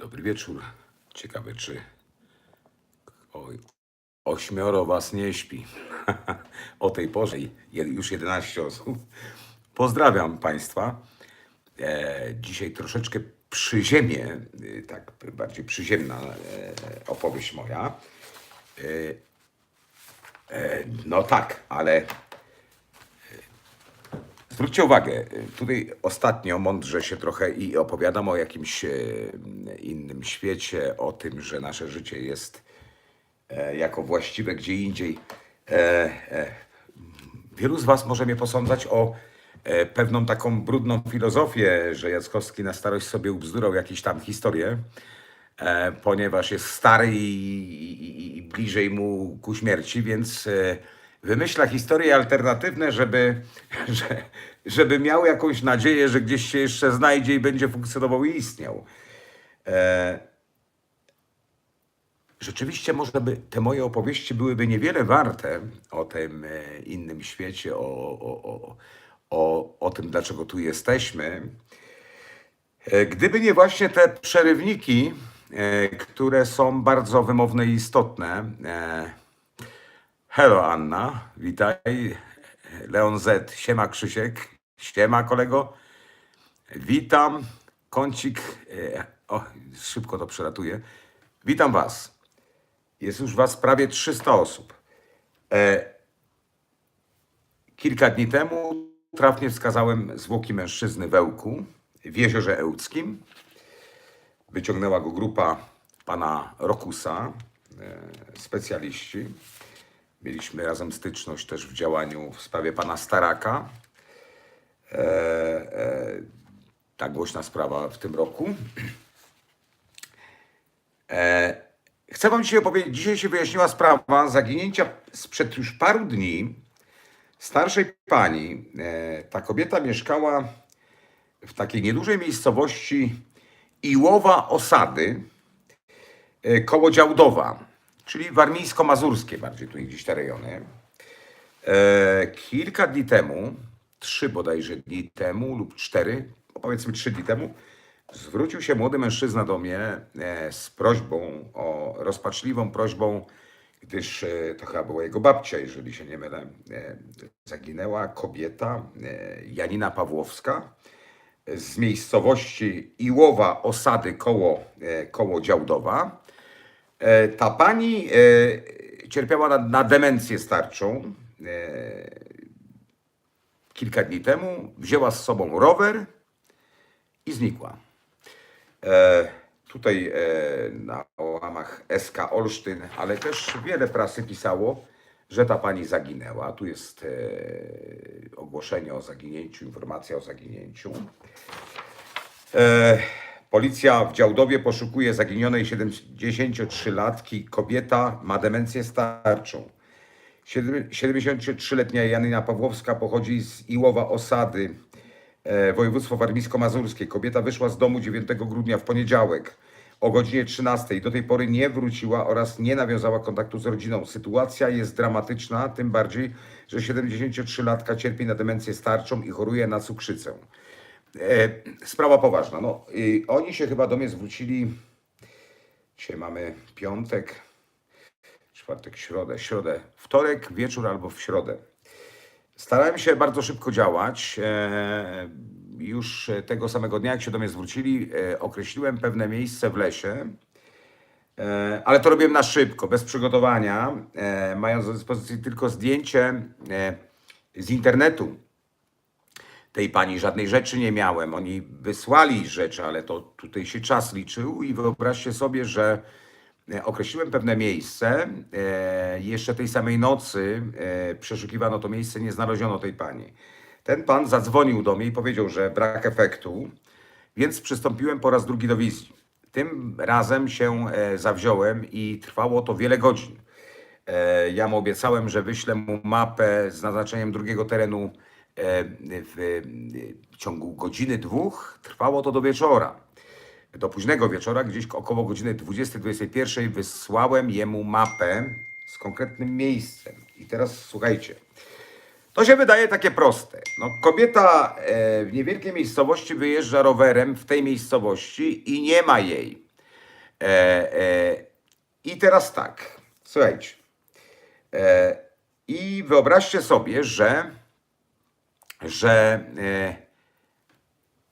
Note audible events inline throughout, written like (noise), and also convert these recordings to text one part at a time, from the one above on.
Dobry wieczór. Ciekawe, czy oj, ośmioro was nie śpi. (laughs) o tej porze już 11 osób. Pozdrawiam Państwa. E, dzisiaj troszeczkę przyziemie, y, tak bardziej przyziemna e, opowieść moja. E, e, no tak, ale Zwróćcie uwagę, tutaj ostatnio mądrze się trochę i opowiadam o jakimś e, innym świecie, o tym, że nasze życie jest e, jako właściwe gdzie indziej. E, Wielu z Was może mnie posądzać o pewną taką brudną filozofię, że Jackowski na starość sobie ubzdurał jakieś tam historie, e, ponieważ jest stary i, i, bliżej mu ku śmierci, więc wymyśla historie alternatywne, żeby, (laughs) że, żeby miał jakąś nadzieję, że gdzieś się jeszcze znajdzie i będzie funkcjonował i istniał. E, Rzeczywiście może by te moje opowieści byłyby niewiele warte o tym e, innym świecie, o, o, o, o, o tym, dlaczego tu jesteśmy. E, Gdyby nie właśnie te przerywniki, e, które są bardzo wymowne i istotne. Hello Anna, witaj. Leon Z, siema Krzysiek, siema kolego. Witam, kącik, e, o, szybko to przelatuje. Witam Was. Jest już Was prawie 300 osób. E, kilka dni temu trafnie wskazałem zwłoki mężczyzny w Ełku, w jeziorze Ełckim. Wyciągnęła go grupa pana Rokusa, e, specjaliści. Mieliśmy razem styczność też w działaniu w sprawie pana Staraka. E, e, ta głośna sprawa w tym roku. E, Chcę Wam dzisiaj opowiedzieć, dzisiaj się wyjaśniła sprawa zaginięcia sprzed już paru dni starszej pani. E, Ta kobieta mieszkała w takiej niedużej miejscowości Iłowa Osady e, koło Działdowa, czyli warmińsko-mazurskie bardziej tu gdzieś te rejony. E, Kilka dni temu, trzy bodajże dni temu lub cztery, powiedzmy trzy dni temu, zwrócił się młody mężczyzna do mnie e, z prośbą, o rozpaczliwą prośbą, gdyż e, to chyba była jego babcia, jeżeli się nie mylę. E, Zaginęła kobieta, e, Janina Pawłowska, z miejscowości Iłowa Osady koło, e, koło Działdowa. E, Ta pani e, cierpiała na, na demencję starczą. E, Kilka dni temu wzięła z sobą rower i znikła. Tutaj na łamach SK Olsztyn, ale też wiele prasy pisało, że ta pani zaginęła. Tu jest ogłoszenie o zaginięciu, informacja o zaginięciu. Policja w Działdowie poszukuje zaginionej 73-latki. Kobieta ma demencję starczą. Siedem- 73-letnia Janina Pawłowska pochodzi z Iłowa Osady, e, województwo warmińsko-mazurskie. Kobieta wyszła z domu 9 grudnia w poniedziałek o godzinie 13. Do tej pory nie wróciła oraz nie nawiązała kontaktu z rodziną. Sytuacja jest dramatyczna, tym bardziej, że 73-latka cierpi na demencję starczą i choruje na cukrzycę. E, sprawa poważna. No, oni się chyba do mnie zwrócili. Dzisiaj mamy piątek, czwartek, środę, środę, wtorek, wieczór albo w środę. Starałem się bardzo szybko działać. E, już tego samego dnia, jak się do mnie zwrócili, e, określiłem pewne miejsce w lesie, ale to robiłem na szybko, bez przygotowania, mając do dyspozycji tylko zdjęcie z internetu tej pani żadnej rzeczy nie miałem. Oni wysłali rzeczy, ale to tutaj się czas liczył i wyobraźcie sobie, że e, określiłem pewne miejsce. E, jeszcze tej samej nocy e, przeszukiwano to miejsce, nie znaleziono tej pani. Ten pan zadzwonił do mnie i powiedział, że brak efektu, więc przystąpiłem po raz drugi do wizji. Tym razem się zawziąłem i trwało to wiele godzin. Ja mu obiecałem, że wyślę mu mapę z naznaczeniem drugiego terenu w, w ciągu godziny, dwóch. Trwało to do wieczora. Do późnego wieczora, gdzieś około godziny 20-21 wysłałem jemu mapę z konkretnym miejscem. I teraz słuchajcie. To się wydaje takie proste. No, kobieta e, w niewielkiej miejscowości wyjeżdża rowerem w tej miejscowości i nie ma jej. E, e, I teraz tak, słuchajcie. E, I wyobraźcie sobie, że, że e,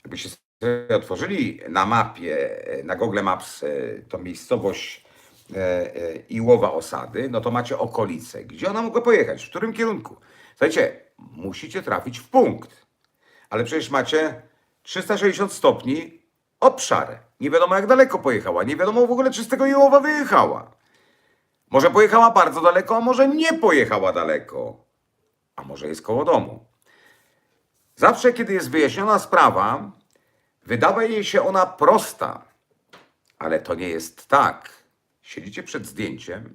jakbyście sobie otworzyli na mapie, e, na Google Maps e, tą miejscowość Iłowa Osady, no to macie okolice. Gdzie ona mogła pojechać? W którym kierunku? Słuchajcie, musicie trafić w punkt. Ale przecież macie 360 stopni obszar. Nie wiadomo jak daleko pojechała. Nie wiadomo w ogóle czy z tego Iłowa wyjechała. Może pojechała bardzo daleko, a może nie pojechała daleko. A może jest koło domu. Zawsze, kiedy jest wyjaśniona sprawa, wydaje się ona prosta. Ale to nie jest tak. Siedzicie przed zdjęciem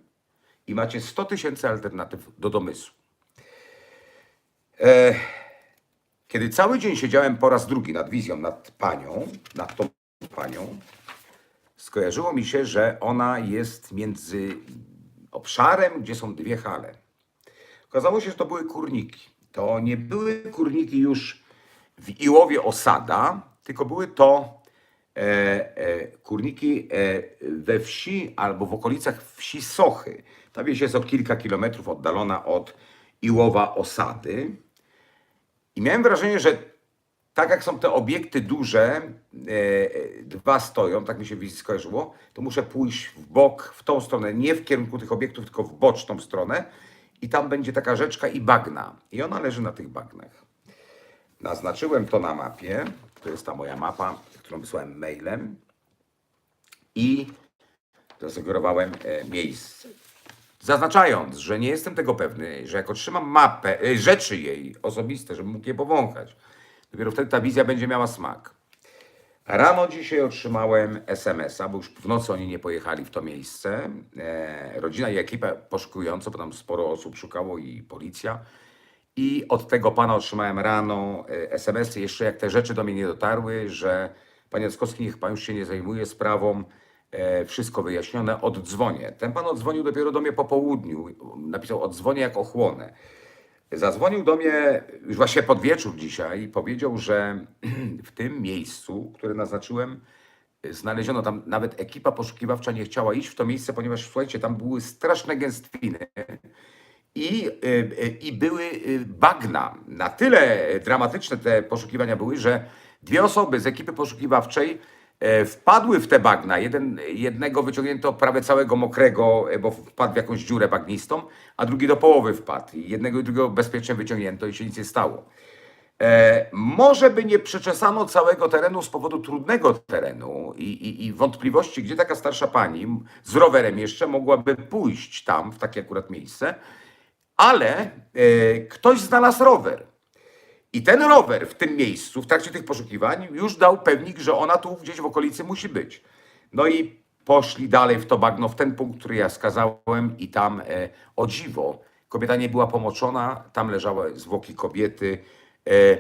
i macie 100 tysięcy alternatyw do domysłu. E, kiedy cały dzień siedziałem po raz drugi nad wizją, nad panią, nad tą panią, skojarzyło mi się, że ona jest między obszarem, gdzie są dwie hale. Okazało się, że to były kurniki. To nie były kurniki już w Iłowie Osada, tylko były to e, e, kurniki e, we wsi albo w okolicach wsi Sochy. Ta wieś jest o kilka kilometrów oddalona od Iłowa Osady. I miałem wrażenie, że tak jak są te obiekty duże, e, dwa stoją, tak mi się skojarzyło, to muszę pójść w bok, w tą stronę, nie w kierunku tych obiektów, tylko w boczną stronę i tam będzie taka rzeczka i bagna. I ona leży na tych bagnach. Naznaczyłem to na mapie, to jest ta moja mapa, którą wysłałem mailem i zasugerowałem e, miejsce. Zaznaczając, że nie jestem tego pewny, że jak otrzymam mapę, e, rzeczy jej osobiste, żebym mógł je powąchać, dopiero wtedy ta wizja będzie miała smak. Rano dzisiaj otrzymałem SMS-a, bo już w nocy oni nie pojechali w to miejsce. E, rodzina i ekipa poszukująca, bo tam sporo osób szukało i policja. I od tego pana otrzymałem rano e, SMS-y, jeszcze jak te rzeczy do mnie nie dotarły, że panie Jackowski, niech pan już się nie zajmuje sprawą, e, wszystko wyjaśnione, oddzwonię. Ten pan oddzwonił dopiero do mnie po południu, napisał oddzwonię jak ochłonę. Zadzwonił do mnie już właśnie pod wieczór dzisiaj i powiedział, że (clears throat) w tym miejscu, które naznaczyłem, znaleziono tam, nawet ekipa poszukiwawcza nie chciała iść w to miejsce, ponieważ słuchajcie, tam były straszne gęstwiny i, y, y, i były y, bagna. Na tyle dramatyczne te poszukiwania były, że dwie osoby z ekipy poszukiwawczej wpadły w te bagna. Jeden, jednego wyciągnięto prawie całego mokrego, e, bo wpadł w jakąś dziurę bagnistą, a drugi do połowy wpadł. Jednego i drugiego bezpiecznie wyciągnięto i się nic nie stało. E, może by nie przeczesano całego terenu z powodu trudnego terenu i, i, i wątpliwości, gdzie taka starsza pani z rowerem jeszcze mogłaby pójść tam, w takie akurat miejsce, ale e, ktoś znalazł rower. I ten rower w tym miejscu, w trakcie tych poszukiwań, już dał pewnik, że ona tu gdzieś w okolicy musi być. No i poszli dalej w to bagno, w ten punkt, który ja skazałem, i tam e, o dziwo kobieta nie była pomoczona, tam leżały zwłoki kobiety e,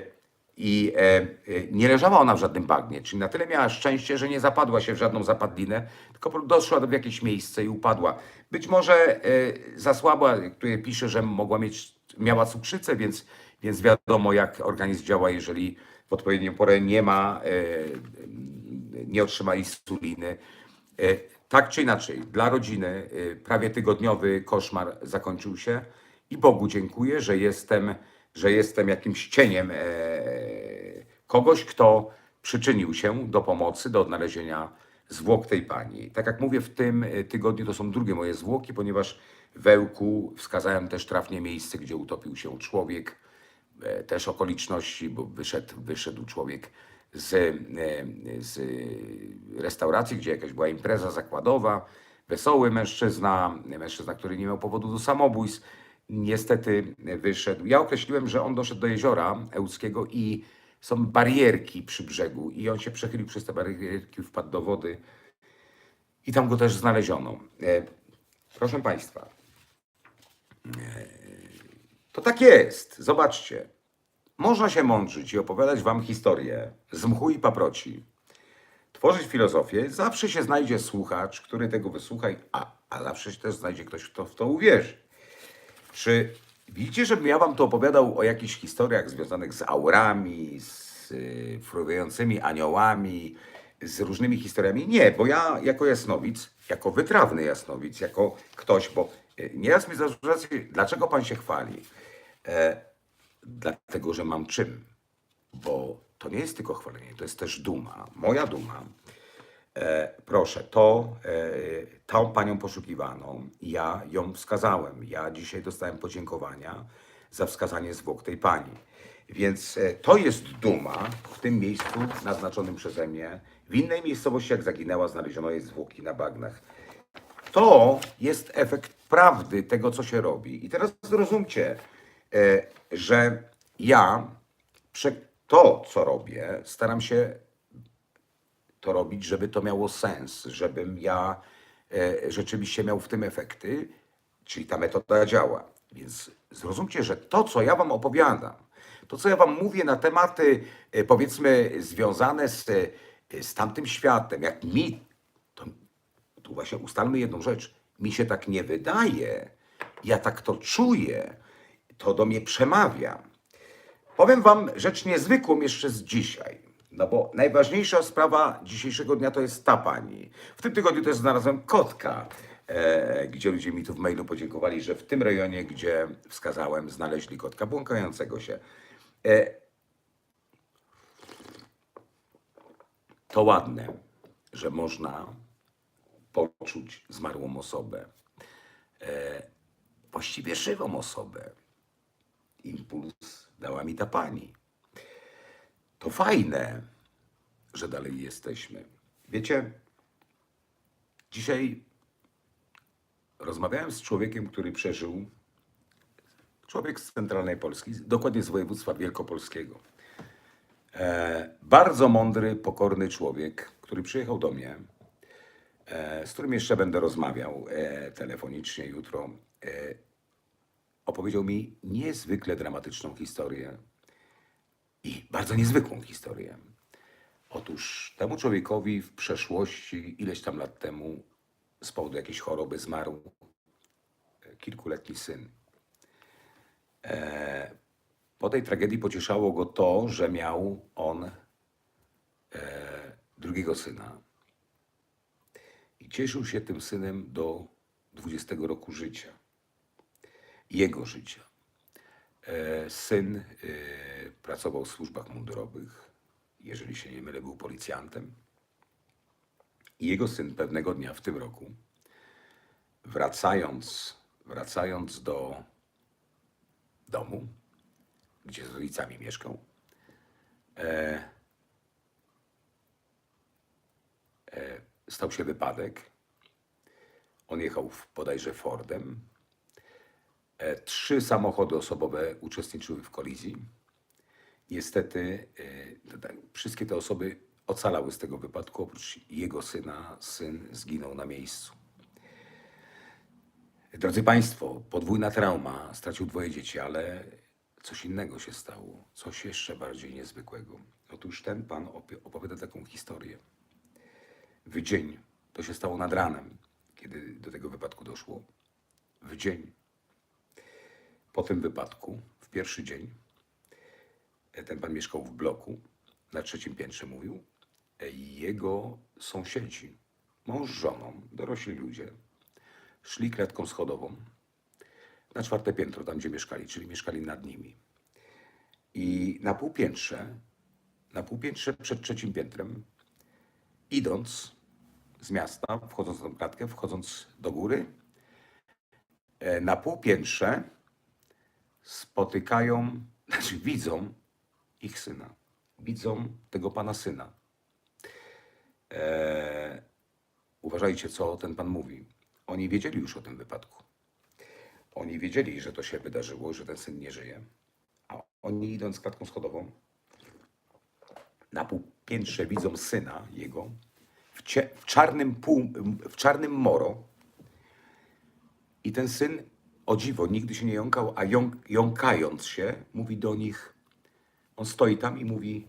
i e, e, nie leżała ona w żadnym bagnie, czyli na tyle miała szczęście, że nie zapadła się w żadną zapadlinę, tylko doszła do jakieś miejsce i upadła. Być może e, zasłabła, który pisze, że mogła mieć, miała cukrzycę, więc, więc wiadomo jak organizm działa, jeżeli w odpowiednią porę nie ma, e, nie otrzyma insuliny. E, Tak czy inaczej, dla rodziny e, prawie tygodniowy koszmar zakończył się i Bogu dziękuję, że jestem, że jestem jakimś cieniem kogoś, kto przyczynił się do pomocy, do odnalezienia zwłok tej pani. Tak jak mówię, w tym tygodniu to są drugie moje zwłoki, ponieważ w Ełku wskazałem też trafnie miejsce, gdzie utopił się człowiek też okoliczności, bo wyszedł, wyszedł człowiek z, e, z restauracji, gdzie jakaś była impreza zakładowa, wesoły mężczyzna, mężczyzna, który nie miał powodu do samobójstw, niestety wyszedł. Ja określiłem, że on doszedł do jeziora Ełckiego i są barierki przy brzegu i on się przechylił przez te barierki, wpadł do wody i tam go też znaleziono. E, Proszę Państwa, to tak jest. Zobaczcie. Można się mądrzyć i opowiadać wam historię z mchu i paproci. Tworzyć filozofię. Zawsze się znajdzie słuchacz, który tego wysłucha, a, a zawsze się też znajdzie ktoś, kto w to uwierzy. Czy widzicie, żebym ja wam tu opowiadał o jakichś historiach związanych z aurami, z y, fruwającymi aniołami, z różnymi historiami. Nie, bo ja jako jasnowic, jako wytrawny jasnowic, jako ktoś, bo e, nieraz mi zarzucacie, dlaczego pan się chwali? E, dlatego, że mam czym. Bo to nie jest tylko chwalenie, to jest też duma. Moja duma. E, proszę, to e, tą panią poszukiwaną, ja ją wskazałem. Ja dzisiaj dostałem podziękowania za wskazanie zwłok tej pani. Więc e, to jest duma w tym miejscu naznaczonym przeze mnie. W innej miejscowości, jak zaginęła, znaleziono jej zwłoki na bagnach. To jest efekt prawdy tego, co się robi. I teraz zrozumcie, że ja to, co robię, staram się to robić, żeby to miało sens, żebym ja e, rzeczywiście miał w tym efekty, czyli ta metoda działa. Więc zrozumcie, że to, co ja wam opowiadam, to, co ja wam mówię na tematy, e, powiedzmy, związane z, e, z tamtym światem, jak mi, to tu właśnie ustalmy jedną rzecz, mi się tak nie wydaje, ja tak to czuję, to do mnie przemawia. Powiem Wam rzecz niezwykłą jeszcze z dzisiaj. No bo najważniejsza sprawa dzisiejszego dnia to jest ta pani. W tym tygodniu też znalazłem kotka, e, gdzie ludzie mi tu w mailu podziękowali, że w tym rejonie, gdzie wskazałem, znaleźli kotka błąkającego się. E, to ładne, że można poczuć zmarłą osobę. E, właściwie żywą osobę impuls dała mi ta pani. To fajne, że dalej jesteśmy. Wiecie, dzisiaj rozmawiałem z człowiekiem, który przeżył, człowiek z centralnej Polski, dokładnie z województwa wielkopolskiego. E, bardzo mądry, pokorny człowiek, który przyjechał do mnie, e, z którym jeszcze będę rozmawiał e, telefonicznie jutro. E, opowiedział mi niezwykle dramatyczną historię i bardzo niezwykłą historię. Otóż temu człowiekowi w przeszłości, ileś tam lat temu, z powodu jakiejś choroby zmarł e, kilkuletni syn. E, po tej tragedii pocieszało go to, że miał on e, drugiego syna. I cieszył się tym synem do 20 roku życia jego życia. E, Syn e, pracował w służbach mundurowych, jeżeli się nie mylę, był policjantem. I jego syn pewnego dnia w tym roku, wracając, wracając do domu, gdzie z rodzicami mieszkał, e, e, stał się wypadek. On jechał w, bodajże Fordem, Trzy samochody osobowe uczestniczyły w kolizji. Niestety e, to tak, wszystkie te osoby ocalały z tego wypadku, oprócz jego syna. Syn zginął na miejscu. Drodzy Państwo, podwójna trauma, stracił dwoje dzieci, ale coś innego się stało, coś jeszcze bardziej niezwykłego. Otóż ten pan opowiada taką historię. W dzień, to się stało nad ranem, kiedy do tego wypadku doszło. W dzień po tym wypadku, w pierwszy dzień, e, ten pan mieszkał w bloku, na trzecim piętrze mówił, e, jego sąsiedzi, mąż z żoną, dorośli ludzie, szli klatką schodową na czwarte piętro, tam gdzie mieszkali, czyli mieszkali nad nimi. I na półpiętrze, na półpiętrze przed trzecim piętrem, idąc z miasta, wchodząc na tą klatkę, wchodząc do góry, e, na półpiętrze spotykają, (laughs) znaczy widzą ich syna. Widzą tego pana syna. Eee, uważajcie, co ten pan mówi. Oni wiedzieli już o tym wypadku. Oni wiedzieli, że to się wydarzyło, że ten syn nie żyje. A oni idąc klatką schodową, na półpiętrze widzą syna jego w, w, czarnym, pół, w czarnym moro, i ten syn, o dziwo, nigdy się nie jąkał, a jąk, jąkając się, mówi do nich, on stoi tam i mówi,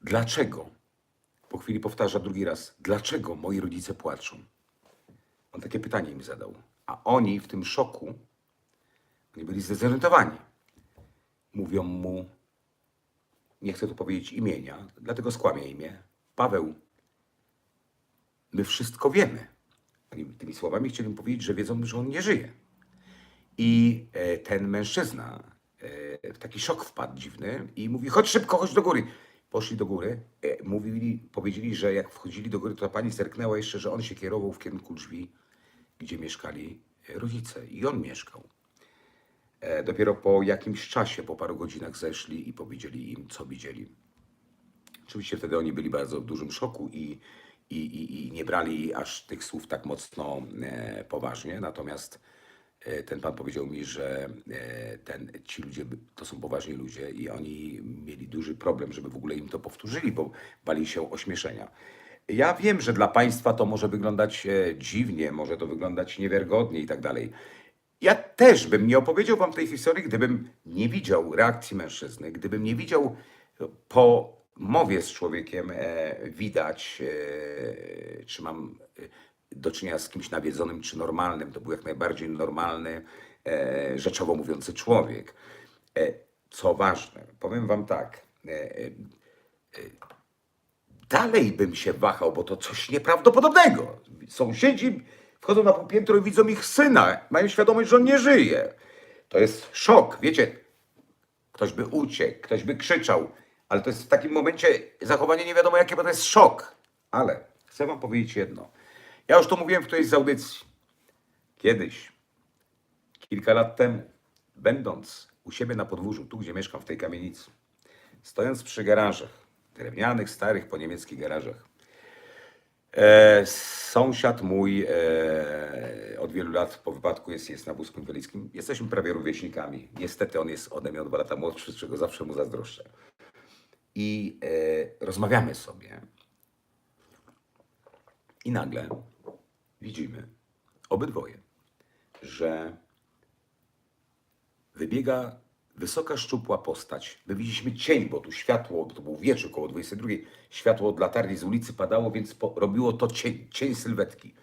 dlaczego? Po chwili powtarza drugi raz, dlaczego moi rodzice płaczą? On takie pytanie mi zadał. A oni w tym szoku, oni byli zdezorientowani. Mówią mu, nie chcę tu powiedzieć imienia, dlatego skłamię imię, Paweł, my wszystko wiemy. Tymi słowami chcieli powiedzieć, że wiedzą, że on nie żyje. I e, ten mężczyzna e, w taki szok wpadł dziwny i mówi, chodź szybko, chodź do góry. Poszli do góry, e, mówili, powiedzieli, że jak wchodzili do góry, to ta pani zerknęła jeszcze, że on się kierował w kierunku drzwi, gdzie mieszkali rodzice. I on mieszkał. Dopiero po jakimś czasie, po paru godzinach zeszli i powiedzieli im, co widzieli. Oczywiście wtedy oni byli bardzo w dużym szoku i, i, i, i nie brali aż tych słów tak mocno e, poważnie. Natomiast e, ten pan powiedział mi, że e, ten, ci ludzie to są poważni ludzie i oni mieli duży problem, żeby w ogóle im to powtórzyli, bo bali się ośmieszenia. Ja wiem, że dla państwa to może wyglądać e, dziwnie, może to wyglądać niewiarygodnie i tak dalej. Ja też bym nie opowiedział wam tej historii, gdybym nie widział reakcji mężczyzny, gdybym nie widział e, po mowie z człowiekiem e, widać, e, czy mam e, do czynienia z kimś nawiedzonym, czy normalnym. To był jak najbardziej normalny, rzeczowo mówiący człowiek. Co ważne, powiem wam tak. Dalej bym się wahał, bo to coś nieprawdopodobnego. Sąsiedzi wchodzą na półpiętro i widzą ich syna, mają świadomość, że on nie żyje. To jest szok. Wiecie, ktoś by uciekł, ktoś by krzyczał, ale to jest w takim momencie zachowanie nie wiadomo jakie, bo to jest szok. Ale chcę wam powiedzieć jedno. Ja już to mówiłem w którejś z audycji. Kiedyś, kilka lat temu, będąc u siebie na podwórzu, tu gdzie mieszkam, w tej kamienicy, stojąc przy garażach, drewnianych, starych, po niemieckich garażach, e, sąsiad mój e, od wielu lat po wypadku jest, jest na wózku inwalidzkim. Jesteśmy prawie rówieśnikami. Niestety on jest ode mnie o dwa lata młodszy, czego zawsze mu zazdroszczę. I e, rozmawiamy sobie. I nagle widzimy obydwoje, że wybiega wysoka, szczupła postać. My widzieliśmy cień, bo tu światło, bo to był wieczór koło 22, światło od latarni z ulicy padało, więc po, robiło to cień, cień sylwetki.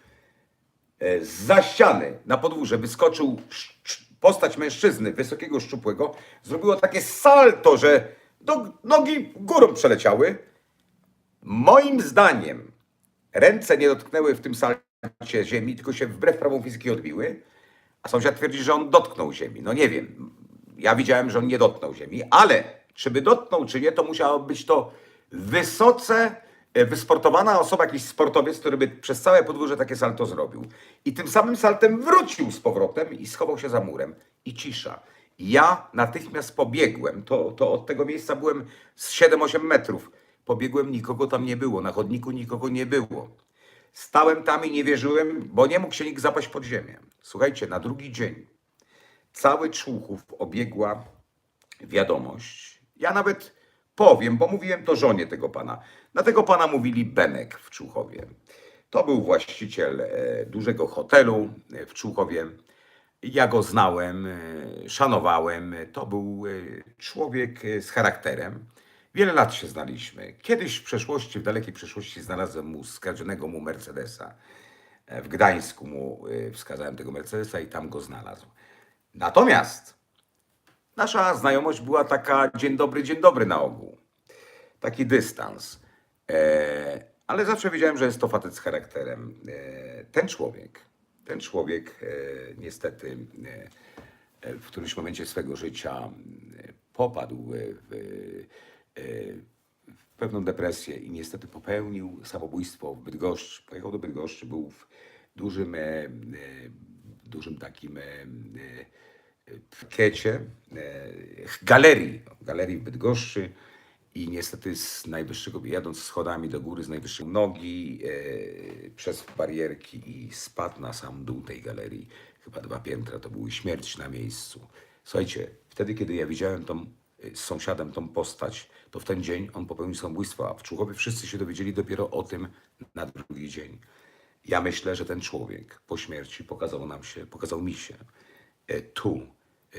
E, Za ściany na podwórze wyskoczył postać mężczyzny, wysokiego, szczupłego. Zrobiło takie salto, że do, nogi górą przeleciały. Moim zdaniem ręce nie dotknęły w tym salcie ziemi, tylko się wbrew prawom fizyki odbiły. A sąsiad twierdzi, że on dotknął ziemi. No nie wiem. Ja widziałem, że on nie dotknął ziemi, ale czy by dotknął, czy nie, to musiało być to wysoce e, wysportowana osoba, jakiś sportowiec, który by przez całe podwórze takie salto zrobił. I tym samym saltem wrócił z powrotem i schował się za murem. I cisza. Ja natychmiast pobiegłem. To, to od tego miejsca byłem z 7-8 metrów. Pobiegłem, nikogo tam nie było. Na chodniku nikogo nie było. Stałem tam i nie wierzyłem, bo nie mógł się nikt zapaść pod ziemię. Słuchajcie, na drugi dzień cały Człuchów obiegła wiadomość. Ja nawet powiem, bo mówiłem to żonie tego pana. Na tego pana mówili Benek w Człuchowie. To był właściciel e, dużego hotelu e, w Człuchowie. Ja go znałem, e, szanowałem. To był e, człowiek e, z charakterem. Wiele lat się znaliśmy. Kiedyś w przeszłości, w dalekiej przeszłości znalazłem mu skradzionego mu Mercedesa. W Gdańsku mu wskazałem tego Mercedesa i tam go znalazł. Natomiast nasza znajomość była taka dzień dobry, dzień dobry na ogół. Taki dystans. Ale zawsze wiedziałem, że jest to facet z charakterem. Ten człowiek, ten człowiek e, niestety e, e, w którymś momencie swego życia popadł w, w pewną depresję i niestety popełnił samobójstwo w Bydgoszczy. Pojechał do Bydgoszczy, był w dużym, dużym takim pakiecie, galerii, galerii w Bydgoszczy i niestety z najwyższego, jadąc schodami do góry z najwyższej nogi e, przez barierki i spadł na sam dół tej galerii. Chyba dwa piętra, to były śmierć na miejscu. Słuchajcie, wtedy kiedy ja widziałem tą, e, z sąsiadem tą postać, to w ten dzień on popełnił samobójstwo, a w Człuchowie wszyscy się dowiedzieli dopiero o tym na drugi dzień. Ja myślę, że ten człowiek po śmierci pokazał nam się, pokazał mi się e, tu, e,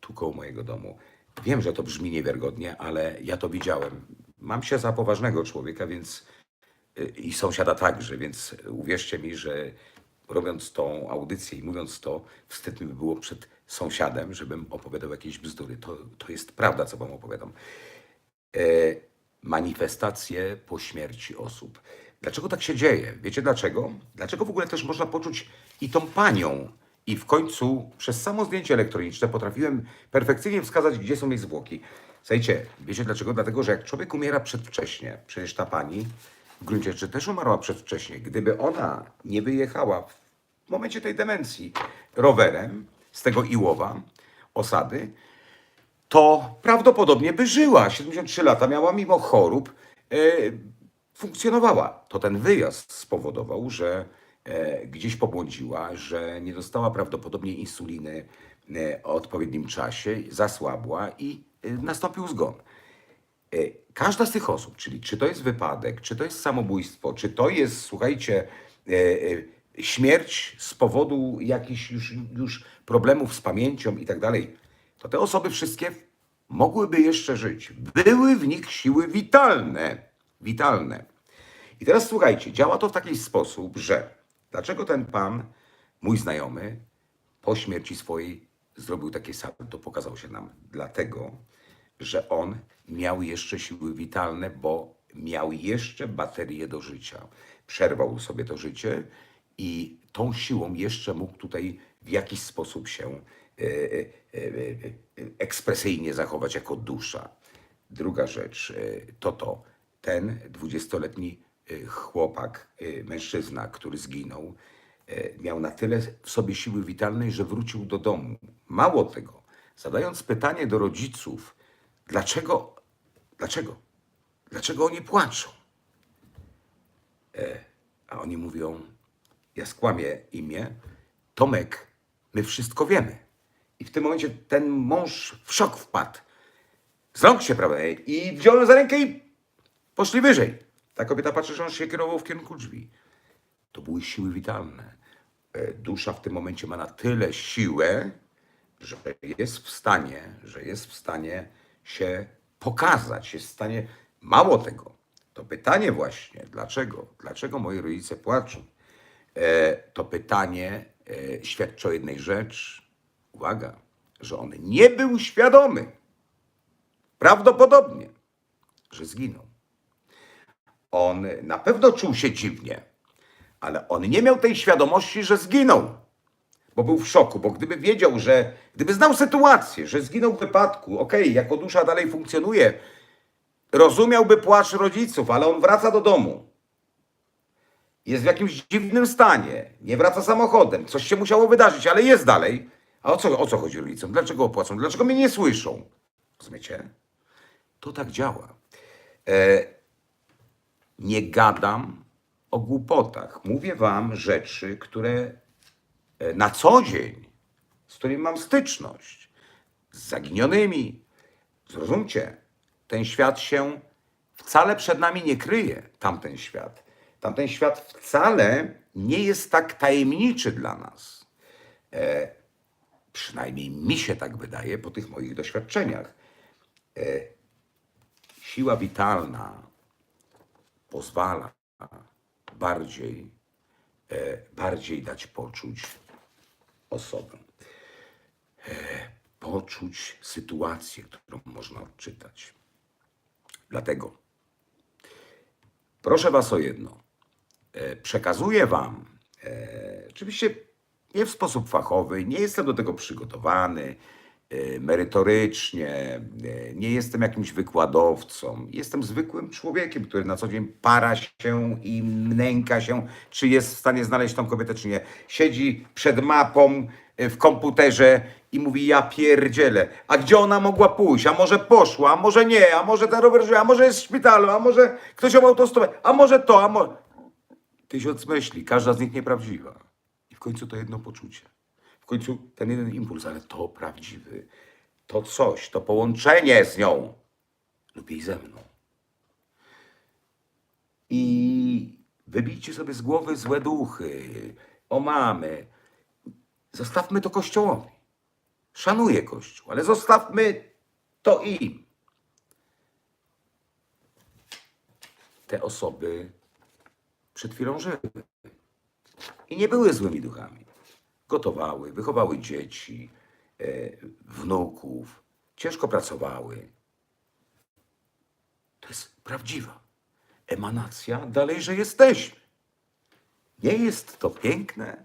tu koło mojego domu. Wiem, że to brzmi niewiarygodnie, ale ja to widziałem. Mam się za poważnego człowieka, więc e, i sąsiada także, więc uwierzcie mi, że robiąc tą audycję i mówiąc to, wstyd mi by było przed sąsiadem, żebym opowiadał jakieś bzdury. To, to jest prawda, co wam opowiadam. E, manifestacje po śmierci osób. Dlaczego tak się dzieje? Wiecie dlaczego? Dlaczego w ogóle też można poczuć i tą panią? I w końcu przez samo zdjęcie elektroniczne potrafiłem perfekcyjnie wskazać, gdzie są jej zwłoki. Słuchajcie, wiecie dlaczego? Dlatego, że jak człowiek umiera przedwcześnie, przecież ta pani w gruncie rzeczy też umarła przedwcześnie. Gdyby ona nie wyjechała w momencie tej demencji rowerem z tego Iłowa, osady, to prawdopodobnie by żyła. 73 lata miała mimo chorób, e, funkcjonowała. To ten wyjazd spowodował, że gdzieś pobłądziła, że nie dostała prawdopodobnie insuliny e, o odpowiednim czasie, zasłabła i e, nastąpił zgon. E, Każda z tych osób, czyli czy to jest wypadek, czy to jest samobójstwo, czy to jest, słuchajcie, e, e, śmierć z powodu jakichś już, już problemów z pamięcią i tak dalej, to te osoby wszystkie mogłyby jeszcze żyć. Były w nich siły witalne. Witalne. I teraz słuchajcie, działa to w taki sposób, że dlaczego ten pan, mój znajomy, po śmierci swojej zrobił takie salto, pokazał się nam. Dlatego, że on miał jeszcze siły witalne, bo miał jeszcze baterię do życia. Przerwał sobie to życie i tą siłą jeszcze mógł tutaj w jakiś sposób się e, e, e, ekspresyjnie zachować jako dusza. Druga rzecz to to, ten dwudziestoletni chłopak, e, mężczyzna, który zginął, e, miał na tyle w sobie siły witalnej, że wrócił do domu. Mało tego, zadając pytanie do rodziców, dlaczego, dlaczego, dlaczego oni płaczą? E, a oni mówią, ja skłamię imię, Tomek, my wszystko wiemy. I w tym momencie ten mąż w szok wpadł. Z rąk się, prawda? I wziął ją za rękę i poszli wyżej. Ta kobieta patrzy, że on się kierował w kierunku drzwi. To były siły witalne. E, Dusza w tym momencie ma na tyle siłę, że jest w stanie, że jest w stanie się pokazać, jest w stanie, mało tego, to pytanie właśnie, dlaczego, dlaczego moi rodzice płaczą, e, to pytanie e, świadczy o jednej rzecz, uwaga, że on nie był świadomy, prawdopodobnie, że zginął. On na pewno czuł się dziwnie, ale on nie miał tej świadomości, że zginął, bo był w szoku, bo gdyby wiedział, że, gdyby znał sytuację, że zginął w wypadku, okej, jako dusza dalej funkcjonuje, rozumiałby płacz rodziców, ale on wraca do domu. Jest w jakimś dziwnym stanie, nie wraca samochodem, coś się musiało wydarzyć, ale jest dalej. A o co, o co chodzi rodzicom? Dlaczego opłacą? Dlaczego mnie nie słyszą? Rozumiecie? To tak działa. E, nie gadam o głupotach. Mówię wam rzeczy, które e, na co dzień, z którymi mam styczność, z zaginionymi. Zrozumcie, ten świat się wcale przed nami nie kryje, tamten świat. Tamten świat wcale nie jest tak tajemniczy dla nas. E, przynajmniej mi się tak wydaje po tych moich doświadczeniach. E, siła witalna pozwala bardziej, e, bardziej dać poczuć osobę. E, poczuć sytuację, którą można odczytać. Dlatego proszę Was o jedno. E, przekazuję Wam, oczywiście nie w sposób fachowy, nie jestem do tego przygotowany, merytorycznie, e, nie jestem jakimś wykładowcą. Jestem zwykłym człowiekiem, który na co dzień para się i mnęka się, czy jest w stanie znaleźć tą kobietę, czy nie. Siedzi przed mapą e, w komputerze i mówi, ja pierdzielę, a gdzie ona mogła pójść? A może poszła, a może nie, a może ten rower żyje, a może jest w szpitalu, a może ktoś ją autostopę, a może to, a może... Tysiąc myśli, każda z nich nieprawdziwa. I w końcu to jedno poczucie. Końcu ten jeden impuls, ale to prawdziwy. To coś, to połączenie z nią lub jej ze mną. I wybijcie sobie z głowy złe duchy, omamy. Zostawmy to Kościołowi. Szanuję Kościół, ale zostawmy to im. Te osoby przed chwilą żyły i nie były złymi duchami. Gotowały, wychowały dzieci, e, wnuków, ciężko pracowały. To jest prawdziwa emanacja dalej, że jesteśmy. Nie jest to piękne?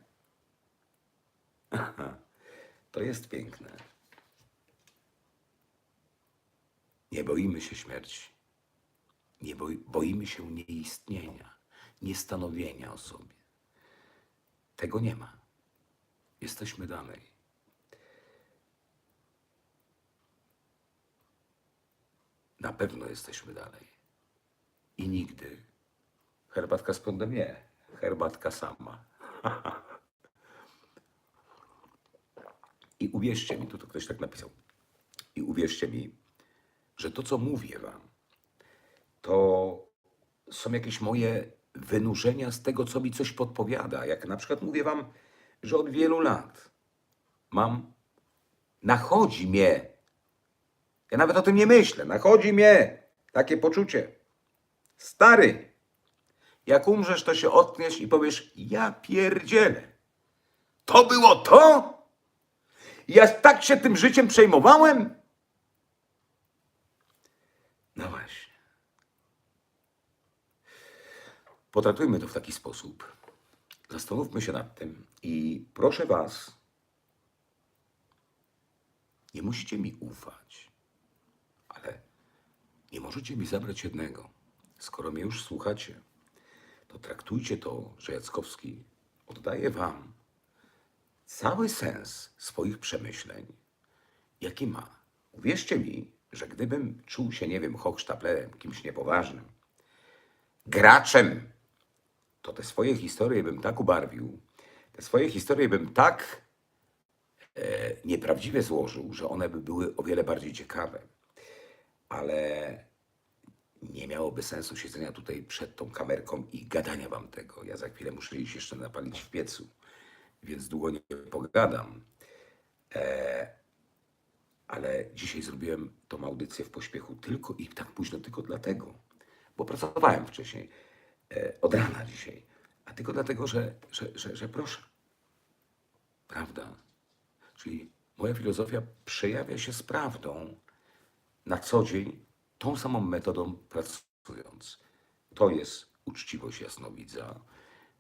To jest piękne. Nie boimy się śmierci. Nie boi, boimy się nieistnienia, niestanowienia o sobie. Tego nie ma. Jesteśmy dalej. Na pewno jesteśmy dalej. I nigdy. Herbatka z prądem nie. Herbatka sama. (laughs) I uwierzcie mi, tu to ktoś tak napisał. I uwierzcie mi, że to, co mówię wam, to są jakieś moje wynurzenia z tego, co mi coś podpowiada. Jak na przykład mówię wam, że od wielu lat mam, nachodzi mnie, ja nawet o tym nie myślę, nachodzi mnie takie poczucie. Stary, jak umrzesz, to się otkniesz i powiesz, ja pierdzielę. To było to? Ja tak się tym życiem przejmowałem? No właśnie. Potraktujmy to w taki sposób. Zastanówmy się nad tym i proszę Was, nie musicie mi ufać, ale nie możecie mi zabrać jednego. Skoro mnie już słuchacie, to traktujcie to, że Jackowski oddaje Wam cały sens swoich przemyśleń, jaki ma. Uwierzcie mi, że gdybym czuł się, nie wiem, hochsztaplerem, kimś niepoważnym, graczem, to te swoje historie bym tak ubarwił, te swoje historie bym tak e, nieprawdziwie złożył, że one by były o wiele bardziej ciekawe. Ale nie miałoby sensu siedzenia tutaj przed tą kamerką i gadania wam tego. Ja za chwilę muszę iść jeszcze napalić w piecu, więc długo nie pogadam. E, ale dzisiaj zrobiłem tą audycję w pośpiechu tylko i tak późno tylko dlatego, bo pracowałem wcześniej od rana dzisiaj, a tylko dlatego, że, że, że, że proszę. Prawda? Czyli moja filozofia przejawia się z prawdą na co dzień tą samą metodą pracując. To jest uczciwość jasnowidza.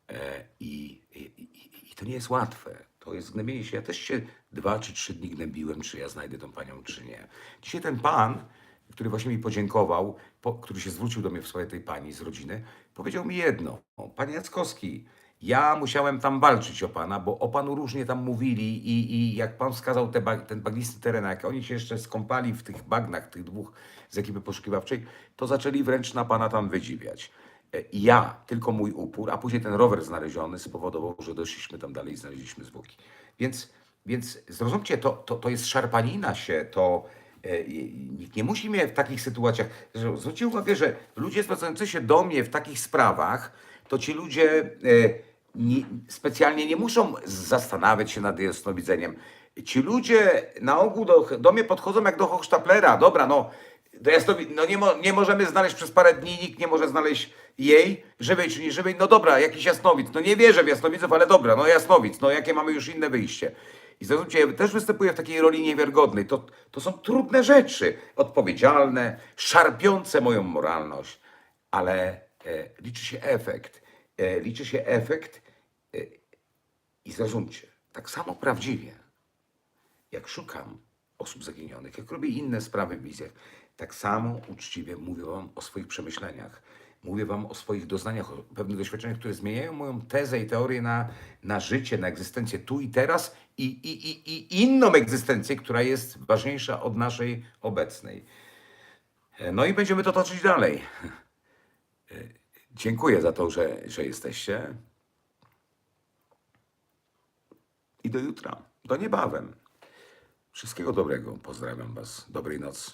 E, I, i, i, I to nie jest łatwe. To jest gnębienie się. Ja też się dwa czy trzy dni gnębiłem, czy ja znajdę tą panią, czy nie. Dzisiaj ten pan, który właśnie mi podziękował, po, który się zwrócił do mnie w sprawie tej pani z rodziny, powiedział mi jedno. Panie Jackowski, ja musiałem tam walczyć o pana, bo o panu różnie tam mówili i, i jak pan wskazał te bag, ten bagnisty teren, jak oni się jeszcze skąpali w tych bagnach, tych dwóch z ekipy poszukiwawczej, to zaczęli wręcz na pana tam wydziwiać. E, ja, tylko mój upór, a później ten rower znaleziony spowodował, że doszliśmy tam dalej i znaleźliśmy zwłoki. Więc, więc zrozumcie, to, to, to jest szarpanina się, to nikt nie musi mnie w takich sytuacjach. Zwróćcie uwagę, że ludzie zwracający się do mnie w takich sprawach, to ci ludzie e, nie, specjalnie nie muszą zastanawiać się nad jasnowidzeniem. Ci ludzie na ogół do, do mnie podchodzą jak do hochsztaplera. Dobra, no, do jasnowi, no nie, mo, nie możemy znaleźć przez parę dni, nikt nie może znaleźć jej, żywej czy nieżywej. No dobra, jakiś jasnowic. No nie wierzę w jasnowidzów, ale dobra, no jasnowic. No jakie mamy już inne wyjście. I zrozumcie, ja też występuję w takiej roli niewiarygodnej. To, to są trudne rzeczy, odpowiedzialne, szarpiące moją moralność, ale e, liczy się efekt. E, liczy się efekt e, i zrozumcie, tak samo prawdziwie, jak szukam osób zaginionych, jak robię inne sprawy w wizjach, tak samo uczciwie mówię Wam o swoich przemyśleniach. Mówię Wam o swoich doznaniach, o pewnych doświadczeniach, które zmieniają moją tezę i teorię na, na życie, na egzystencję tu i teraz i, i, i, i inną egzystencję, która jest ważniejsza od naszej obecnej. E, No i będziemy to toczyć dalej. E, Dziękuję za to, że, że jesteście. I do jutra. Do niebawem. Wszystkiego dobrego. Pozdrawiam Was. Dobrej nocy.